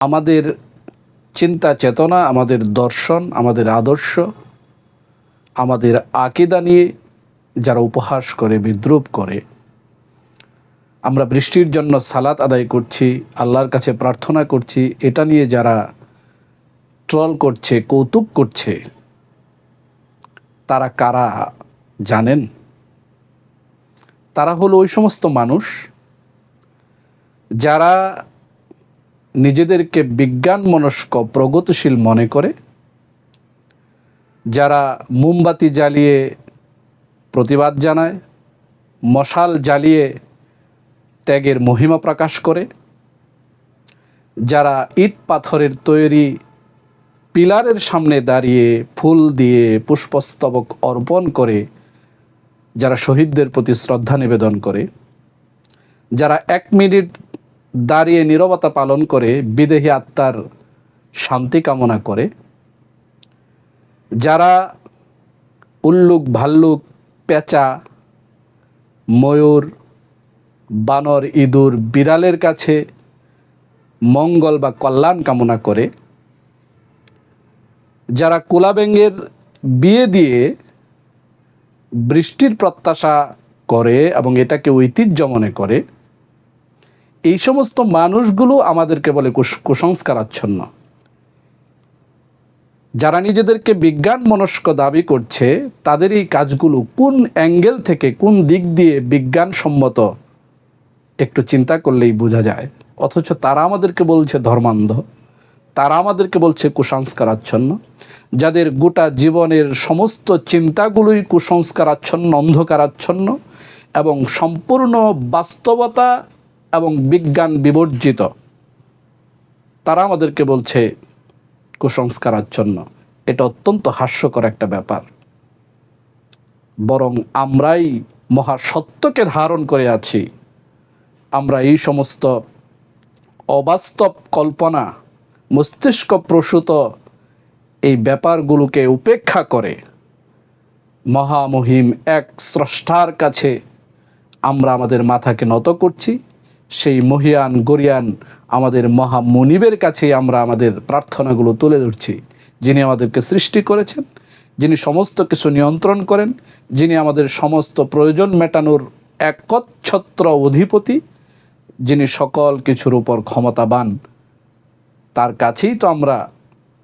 আমাদের চিন্তা চেতনা, আমাদের দর্শন, আমাদের আদর্শ, আমাদের আকিদা নিয়ে যারা উপহাস করে, বিদ্রুপ করে, আমরা বৃষ্টির জন্য সালাত আদায় করছি, আল্লাহর কাছে প্রার্থনা করছি, এটা নিয়ে যারা ট্রল করছে, কৌতুক করছে, তারা কারা জানেন? তারা হলো ওই সমস্ত মানুষ যারা নিজেদেরকে বিজ্ঞান মনস্ক প্রগতিশীল মনে করে, যারা মোমবাতি জ্বালিয়ে প্রতিবাদ জানায়, মশাল জ্বালিয়ে ত্যাগের মহিমা প্রকাশ করে, যারা ইট পাথরের তৈরি পিলারের সামনে দাঁড়িয়ে ফুল দিয়ে পুষ্পস্তবক অর্পণ করে, যারা শহীদদের প্রতি শ্রদ্ধা নিবেদন করে, যারা এক মিনিট দাঁড়িয়ে নীরবতা পালন করে বিদেহী আত্মার শান্তি কামনা করে। যারা উল্লুক, ভাল্লুক, পেঁচা, ময়ূর, বানর, ইঁদুর, বিড়ালের কাছে মঙ্গল বা কল্যাণ কামনা করে, যারা কুলাবেঙ্গের বিয়ে দিয়ে বৃষ্টির প্রত্যাশা করে এবং এটাকে ঐতিহ্য মনে করে এই সমস্ত মানুষগুলো আমাদেরকে বলে কুস- কুসংস্কারাচ্ছন্ন। যারা নিজেদেরকে বিজ্ঞান মনস্ক দাবি করছে, তাদের এই কাজগুলো কোন অ্যাঙ্গেল থেকে কোন দিক দিয়ে বিজ্ঞানসম্মত একটু চিন্তা করলেই বোঝা যায়। অথচ তারা আমাদেরকে বলছে ধর্মান্ধ, তারা আমাদেরকে বলছে কুসংস্কারাচ্ছন্ন। যাদের গোটা জীবনের সমস্ত চিন্তাগুলোই কুসংস্কারাচ্ছন্ন, অন্ধকারাচ্ছন্ন এবং সম্পূর্ণ বাস্তবতা এবং বিজ্ঞান বিবর্জিত। তারা আমাদেরকে বলছে কুসংস্কারাচ্ছন্ন এটা অত্যন্ত হাস্যকর একটা ব্যাপার। বরং আমরাই মহা সত্যকে ধারণ করে আছি। আমরা এই সমস্ত অবাস্তব কল্পনা, মস্তিষ্ক প্রসূত এই ব্যাপারগুলোকে উপেক্ষা করে মহামহিম এক স্রষ্টার কাছে আমরা আমাদের মাথাকে নত করছি। সেই মহিয়ান, গরিয়ান আমাদের মহামনিবের কাছে আমরা আমাদের প্রার্থনাগুলো তুলে ধরছি। যিনি আমাদেরকে সৃষ্টি করেছেন, যিনি সমস্ত কিছু নিয়ন্ত্রণ করেন, যিনি আমাদের সমস্ত প্রয়োজন মেটানোর একচ্ছত্র অধিপতি, যিনি সকল কিছুর উপর ক্ষমতাবান, তার কাছেই তো আমরা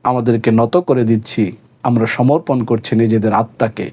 আমাদেরকে নত করে দিচ্ছি। আমরা সমর্পণ করছি নিজেদের আত্মাকে।